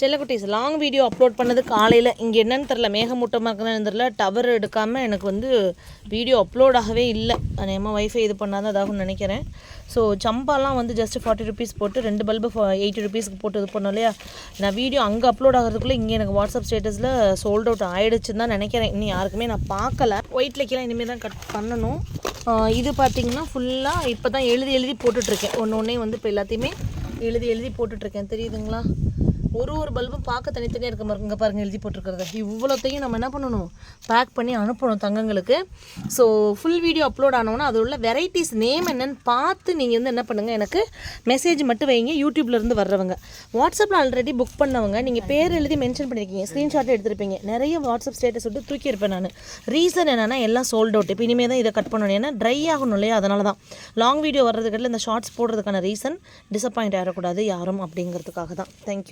செல்லக்குட்டீஸ் long video upload பண்ணது காலையில். இங்கே என்னன்னு தெரில மேகமூட்டமாக இருக்குதுன்னு தெரில டவர் எடுக்காமல் எனக்கு வந்து வீடியோ அப்லோட் ஆகவே இல்லை. அநேகமாக ஒய்ஃபை இது பண்ணாதான் அதாகும்னு நினைக்கிறேன். ஸோ சம்பாலாம் வந்து ஜஸ்ட் ஃபார்ட்டி ருபீஸ் போட்டு ரெண்டு பல்பு எயிட்டி ருபீஸ்க்கு போட்டு இது பண்ணோம் இல்லையா? நான் வீடியோ அங்கே அப்லோட் ஆகிறதுக்குள்ளே இங்கே எனக்கு வாட்ஸ்அப் ஸ்டேட்டஸில் சோல்ட் அவுட் ஆகிடுச்சுன்னு தான் நினைக்கிறேன். இன்னும் யாருக்குமே நான் பார்க்கல. ஒயிட் இனிமேல் தான் கட் பண்ணணும். இது பார்த்திங்கன்னா ஃபுல்லாக இப்போ தான் எழுதி எழுதி போட்டுட்ருக்கேன் ஒன்று ஒன்றே வந்து இப்போ எல்லாத்தையுமே எழுதி எழுதி போட்டுட்ருக்கேன் தெரியுதுங்களா? ஒரு ஒரு பல்பும் பார்க்க தனித்தனியாக இருக்க மாதிரி இங்கே பாருங்கள் எழுதி போட்டிருக்கிறத. இவ்வளோத்தையும் நம்ம என்ன பண்ணணும்? பேக் பண்ணி அனுப்பணும் தங்கங்களுக்கு. ஸோ ஃபுல் வீடியோ அப்லோட் ஆனோன்னா அது உள்ள வெரைட்டிஸ் நேம் என்னன்னு பார்த்து நீங்கள் வந்து என்ன பண்ணுங்கள் எனக்கு மெசேஜ் மட்டும் வைங்க யூடியூப்லேருந்து வர்றவங்க. வாட்ஸ்அப்பில் ஆல்ரெடி புக் பண்ணவங்க நீங்கள் பேர் எழுதி மென்ஷன் பண்ணியிருக்கீங்க ஸ்க்ரீன்ஷாட் எடுத்துருப்பீங்க. நிறைய வாட்ஸ்அப் ஸ்டேட்டஸ் விட்டு தூக்கியிருப்பேன் நான். ரீசன் என்னென்னா எல்லாம் சோல்ட் அவுட் இப்போ இனிமேல் தான் இதை கட் பண்ணணும். ஏன்னா ட்ரை ஆகணும் இல்லையா? அதனால தான் லாங் வீடியோ வர்றதுக்கட்டில் இந்த ஷார்ட்ஸ் போடுறதுக்கான ரீசன் டிசப்பாயிண்ட் ஆகிடக்கூடாது யாரும் அப்படிங்கிறதுக்காக தான் தேங்க்யூ